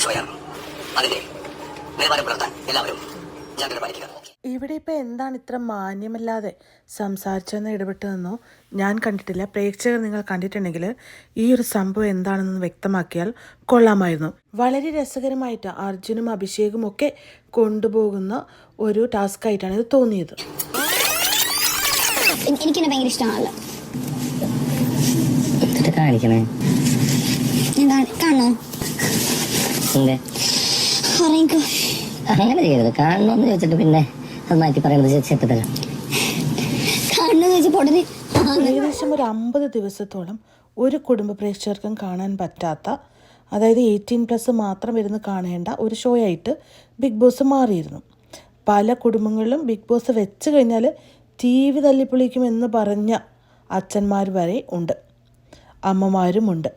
ഷോയാണ് അതിന്റെ നിലവാരം പുലർത്താൻ എല്ലാവരും ജാഗ്രത പാലിക്കുക. ഇവിടെ ഇപ്പോൾ എന്താണ് ഇത്ര മാന്യമല്ലാതെ സംസാരിച്ചെന്ന് നിന്നോ ഞാൻ കണ്ടിട്ടില്ല. പ്രേക്ഷകർ നിങ്ങൾ കണ്ടിട്ടുണ്ടെങ്കിൽ ഈ ഒരു സംഭവം എന്താണെന്ന് വ്യക്തമാക്കിയാൽ കൊള്ളാമായിരുന്നു. വളരെ രസകരമായിട്ട് അർജുനും അഭിഷേകും ഒക്കെ കൊണ്ടുപോകുന്ന ഒരു ടാസ്ക് ആയിട്ടാണ് ഇത് തോന്നിയത്. എനിക്ക് എനിക്കെന്നെ ഭയങ്കര ഇഷ്ടമാണല്ലോ. കാണിക്കണേ? കാണ- കാണണോ? അങ്ങനെ ചെയ്യരുത് കാണണമെന്ന് ചോദിച്ചിട്ട് പിന്നെ അത് മാറ്റി പറയുന്നത് ചെറ്റത്തല്ല കാണണമെന്ന് ആ, ഏകദേശം ഒരു അമ്പത് ദിവസത്തോളം ഒരു കുടുംബ പ്രേക്ഷകർക്കും കാണാൻ പറ്റാത്ത അതായത് എയ്റ്റീൻ പ്ലസ് മാത്രം ഇരുന്ന് കാണേണ്ട ഒരു ഷോ ആയിട്ട് ബിഗ് ബോസ് മാറിയിരുന്നു. പല കുടുംബങ്ങളിലും ബിഗ് ബോസ് വെച്ച് കഴിഞ്ഞാൽ ടി വി തല്ലിപ്പൊളിക്കുമെന്ന് പറഞ്ഞ അച്ഛന്മാർ വരെ ഉണ്ട്. അമ്മമാരുമുണ്ട്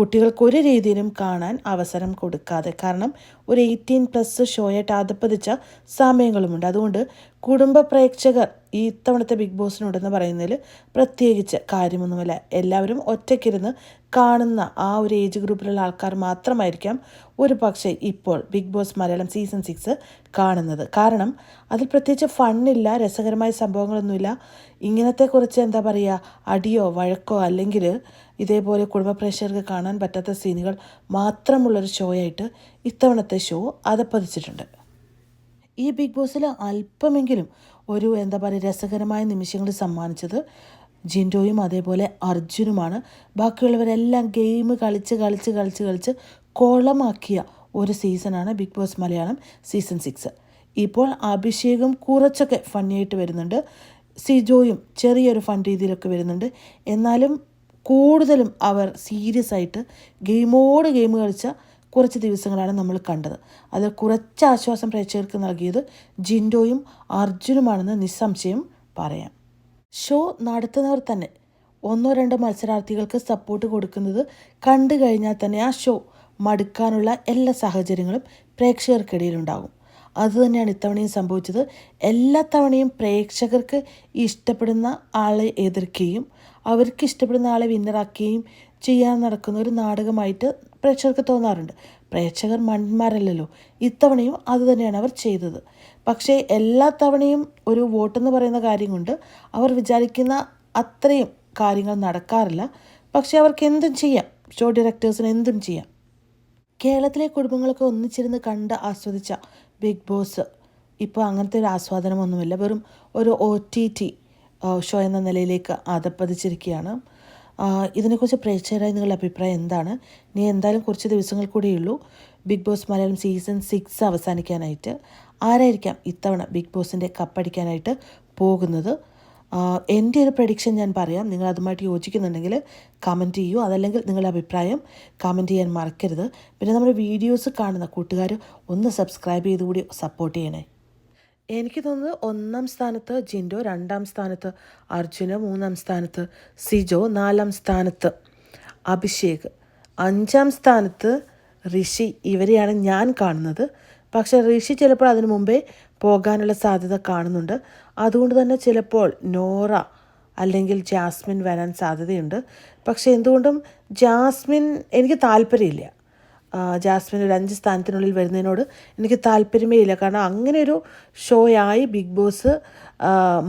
കുട്ടികൾക്ക് ഒരു രീതിയിലും കാണാൻ അവസരം കൊടുക്കാതെ. കാരണം ഒരു എയ്റ്റീൻ പ്ലസ് ഷോയായിട്ട് അതപ്പതിച്ച സമയങ്ങളുമുണ്ട്. അതുകൊണ്ട് കുടുംബ പ്രേക്ഷകർ ഈ ഇത്തവണത്തെ ബിഗ് ബോസിനോടെന്ന് പറയുന്നതിൽ പ്രത്യേകിച്ച് കാര്യമൊന്നുമില്ല. എല്ലാവരും ഒറ്റയ്ക്കിരുന്ന് കാണുന്ന ആ ഒരു ഏജ് ഗ്രൂപ്പിലുള്ള ആൾക്കാർ മാത്രമായിരിക്കാം ഒരു പക്ഷേ ഇപ്പോൾ Bigg Boss Malayalam season six കാണുന്നത്. കാരണം അതിൽ പ്രത്യേകിച്ച് ഫണ്ണില്ല രസകരമായ സംഭവങ്ങളൊന്നുമില്ല. ഇങ്ങനത്തെ കുറിച്ച് എന്താ പറയുക അടിയോ വഴക്കോ അല്ലെങ്കിൽ ഇതേപോലെ കുടുംബ പ്രേക്ഷകർക്ക് കാണാൻ പറ്റാത്ത സീനുകൾ മാത്രമുള്ളൊരു ഷോയായിട്ട് ഇത്തവണത്തെ ഷോ അതപ്പതിച്ചിട്ടുണ്ട് ഈ ബിഗ് ബോസിൽ അല്പമെങ്കിലും ഒരു എന്താ പറയുക രസകരമായ നിമിഷങ്ങൾ സമ്മാനിച്ചത് ജിൻഡോയും അതേപോലെ അർജുനുമാണ്. ബാക്കിയുള്ളവരെല്ലാം ഗെയിം കളിച്ച് കളിച്ച് കളിച്ച് കളിച്ച് കോളമാക്കിയ ഒരു സീസണാണ് Bigg Boss Malayalam season six. ഇപ്പോൾ അഭിഷേകും കുറച്ചൊക്കെ ഫണ്ണിയായിട്ട് വരുന്നുണ്ട്. സിജോയും ചെറിയൊരു ഫൺ രീതിയിലൊക്കെ വരുന്നുണ്ട്. എന്നാലും കൂടുതലും അവർ സീരിയസ് ആയിട്ട് ഗെയിമോട് ഗെയിം കളിച്ച കുറച്ച് ദിവസങ്ങളാണ് നമ്മൾ കണ്ടത്. അത് കുറച്ച് ആശ്വാസം പ്രേക്ഷകർക്ക് നൽകിയത് ജിൻഡോയും അർജുനുമാണെന്ന് നിസ്സംശയം പറയാം. ഷോ നടത്തുന്നവർ തന്നെ. ഒന്നോ രണ്ടോ മത്സരാർത്ഥികൾക്ക് സപ്പോർട്ട് കൊടുക്കുന്നത് കണ്ടു കഴിഞ്ഞാൽ തന്നെ ആ ഷോ മടുക്കാനുള്ള എല്ലാ സാഹചര്യങ്ങളും പ്രേക്ഷകർക്കിടയിലുണ്ടാകും. അതുതന്നെയാണ് ഇത്തവണയും സംഭവിച്ചത്. എല്ലാ തവണയും പ്രേക്ഷകർക്ക് ഇഷ്ടപ്പെടുന്ന ആളെ എതിർക്കുകയും അവർക്ക് ഇഷ്ടപ്പെടുന്ന ആളെ വിന്നറാക്കുകയും ചെയ്യാൻ നടക്കുന്ന ഒരു നാടകമായിട്ട് പ്രേക്ഷകർക്ക് തോന്നാറുണ്ട്. പ്രേക്ഷകർ മൺമാരല്ലല്ലോ ഇത്തവണയും അതുതന്നെയാണ് അവർ ചെയ്തത്. പക്ഷേ എല്ലാ തവണയും ഒരു വോട്ടെന്ന് പറയുന്ന കാര്യം കൊണ്ട് അവർ വിചാരിക്കുന്ന അത്രയും കാര്യങ്ങൾ നടക്കാറില്ല. പക്ഷേ അവർക്ക് എന്തും ചെയ്യാം. ഷോ ഡയറക്ടേഴ്സിന് എന്തും ചെയ്യാം. കേരളത്തിലെ കുടുംബങ്ങളൊക്കെ ഒന്നിച്ചിരുന്ന് കണ്ട് ആസ്വദിച്ച ബിഗ് ബോസ് ഇപ്പോൾ അങ്ങനത്തെ ഒരു ആസ്വാദനമൊന്നുമില്ല. വെറും ഒരു ഒ ടി ടി ഷോ എന്ന നിലയിലേക്ക് അതപ്പതിച്ചിരിക്കുകയാണ് ഇതിനെക്കുറിച്ച് പ്രേക്ഷകരായി നിങ്ങളുടെ അഭിപ്രായം എന്താണ്? ഇനി എന്തായാലും കുറച്ച് ദിവസങ്ങൾ കൂടിയുള്ളൂ Bigg Boss Malayalam season six അവസാനിക്കാനായിട്ട്. ആരായിരിക്കാം ഇത്തവണ ബിഗ് ബോസിന്റെ കപ്പടിക്കാനായിട്ട് പോകുന്നത്? എന്റെ ഒരു പ്രഡിക്ഷൻ ഞാൻ പറയാം. നിങ്ങൾ അതുമായിട്ട് യോജിക്കുന്നുണ്ടെങ്കിൽ കമന്റ് ചെയ്യൂ. അതല്ലെങ്കിൽ നിങ്ങളുടെ അഭിപ്രായം കമന്റ് ചെയ്യാൻ മറക്കരുത്. പിന്നെ നമ്മുടെ വീഡിയോസ് കാണുന്ന കൂട്ടുകാർ ഒന്ന് സബ്സ്ക്രൈബ് ചെയ്തുകൂടി സപ്പോർട്ട് ചെയ്യണേ. എനിക്ക് തോന്നുന്നത് ഒന്നാം സ്ഥാനത്ത് ജിൻഡോ രണ്ടാം സ്ഥാനത്ത് അർജുന മൂന്നാം സ്ഥാനത്ത് സിജോ നാലാം സ്ഥാനത്ത് അഭിഷേക്. അഞ്ചാം സ്ഥാനത്ത് ഋഷി. ഇവരെയാണ് ഞാൻ കാണുന്നത്. പക്ഷെ ഋഷി ചിലപ്പോൾ അതിനു മുമ്പേ പോകാനുള്ള സാധ്യത കാണുന്നുണ്ട്. അതുകൊണ്ട് തന്നെ ചിലപ്പോൾ നോറ അല്ലെങ്കിൽ ജാസ്മിൻ വരാൻ സാധ്യതയുണ്ട്. പക്ഷേ എന്തുകൊണ്ടും ജാസ്മിൻ എനിക്ക് താല്പര്യമില്ല. ജാസ്മിൻ ഒരു അഞ്ച് സ്ഥാനത്തിനുള്ളിൽ വരുന്നതിനോട് എനിക്ക് താല്പര്യമേ ഇല്ല കാരണം അങ്ങനെ ഒരു ഷോയായി ബിഗ് ബോസ്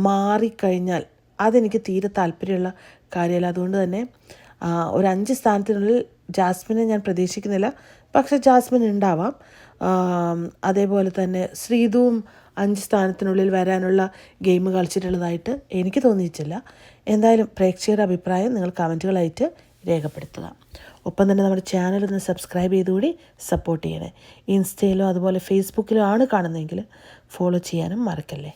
മാറിക്കഴിഞ്ഞാൽ അതെനിക്ക് തീരെ താല്പര്യമുള്ള കാര്യമല്ല. അതുകൊണ്ട് തന്നെ ഒരു അഞ്ച് സ്ഥാനത്തിനുള്ളിൽ ജാസ്മിനെ ഞാൻ പ്രതീക്ഷിക്കുന്നില്ല. പക്ഷെ ജാസ്മിൻ ഉണ്ടാവാം. അതേപോലെ തന്നെ ശ്രീതുവും അഞ്ച് സ്ഥാനത്തിനുള്ളിൽ വരാനുള്ള ഗെയിം കളിച്ചിട്ടുള്ളതായിട്ട് എനിക്ക് തോന്നിയിട്ടില്ല. എന്തായാലും പ്രേക്ഷകരുടെ അഭിപ്രായം നിങ്ങൾ കമന്റുകളായിട്ട് രേഖപ്പെടുത്തുക. ഒപ്പം തന്നെ നമ്മുടെ ചാനൽ ഒന്ന് സബ്സ്ക്രൈബ് ചെയ്തുകൂടി സപ്പോർട്ട് ചെയ്യണേ. ഇൻസ്റ്റയിലോ അതുപോലെ ഫേസ്ബുക്കിലോ ആണ് കാണുന്നതെങ്കിൽ ഫോളോ ചെയ്യാനും മറക്കല്ലേ.